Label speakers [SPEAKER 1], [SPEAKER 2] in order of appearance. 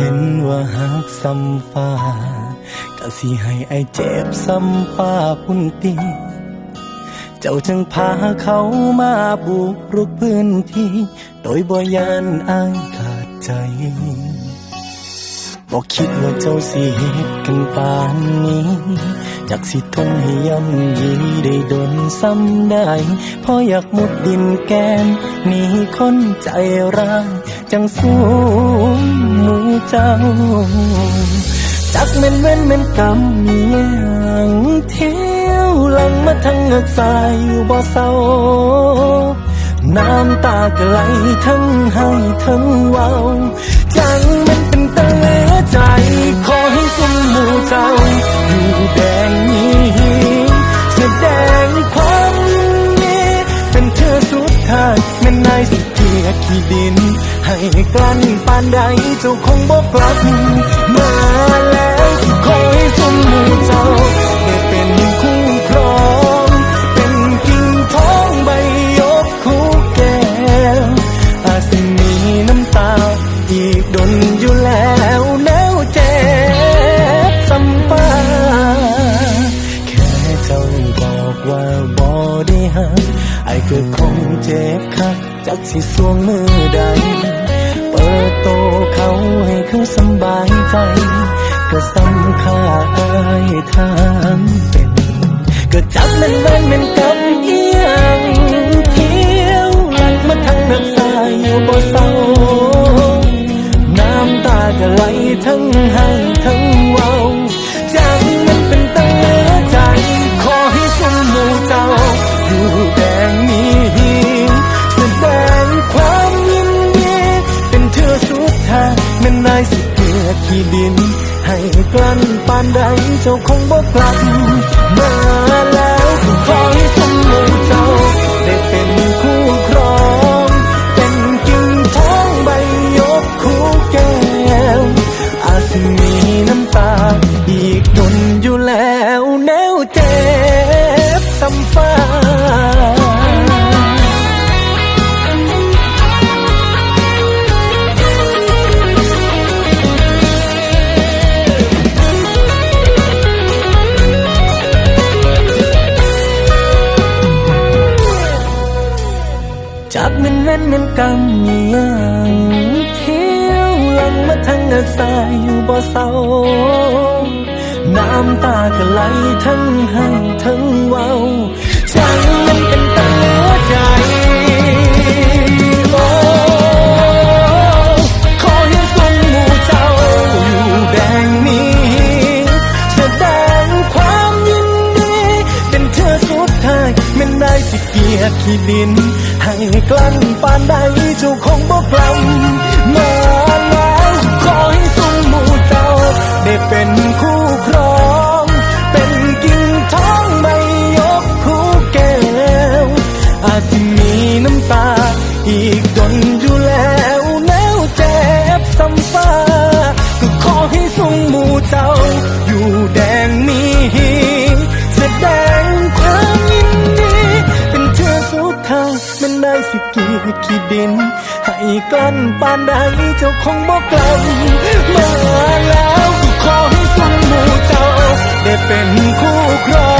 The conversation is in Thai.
[SPEAKER 1] ห็นว่าหักซ้ำฟ้าก็สิให้ไอายเจ็บซ้ำฟ้าพุ่นตีเจ้าจึงพาเขามาบุกรุกพื้นที่ โดยบ่ยานอายขาดใจบอกคิดว่าเจ้าสิเหตุกันปานนี้จากสิทนให้ย่ำยีได้โดนซ้ำได้เพราะอยากมุดดินแกนหนีคนใจร้ายจังสู้มู เจ้า จักแม่นเว้นแม่นกรรมมีอย่างเที่ยวหลังมาทั้งเงือกสายอยู่บ่เศร้าน้ำตาก็ไหลทั้งให้ทั้งเว้าจังมันเป็นตะเลใจ ขอให้สมหมู่เจ้า อยู่แดงนี้แสดงความนดีเป็นเธอสุดท้ายแม่นายสิเกียรขี้ดิน ให้กลั้นปานใดเจ้าคงบอกกลับมาแล้วขอให้สมหมู่เจ้าได้เป็นคู่ครอง เป็นกิ่งทองใบยกคู่แก้วอาจสิมีน้ำตา อีกดนอยู่แล้วแนวเจ็บซ้ำฟ้าแค่เจ้าบอกว่าบ่ได้หักไอ้ก็คงเจ็บคักจากสิสวงมือายทานเป็นก็จับมันไว้มันกำเอียงเที่ยวหลังมาทั้งน้ำตาอยู่บ่เศร้าน้ำตาก็ไหลทั้งให้ทั้ นปานใดเจ้าคงบ่กลับมาแล้วก็ขอให้สมหมู่เจ้าได้เป็นคู่ จากนั้นนั้นนั้นกำมียังเที่ยวหลังมาทั้งเงือกสายอยู่บ่เศร้าน้ำตาก็ไหลทั้งให้ทั้งเว้าจังมันเป็น สิเกียขี้ดิน ให้กลั้นปานใดเจ้าคงบอกกลับมาแล้วขอให้ทรงหมู่เจ้า ได้เป็นคู่ครอง เป็นกิ่งทองใบยกคู่แก้ว อาจมีน้ำตา อีกดนอยู่แล้วแล้วเจ็บซ้ำฟ้าก็ขอให้ทรงหมู่เจ้า อยู่แดงมี ขี้ดิน ให้กลั้นปานใดเจ้าคงบอกกลับมาแล้วก็ขอให้ทรงหมู่เจ้า ได้เป็นคู่ครอง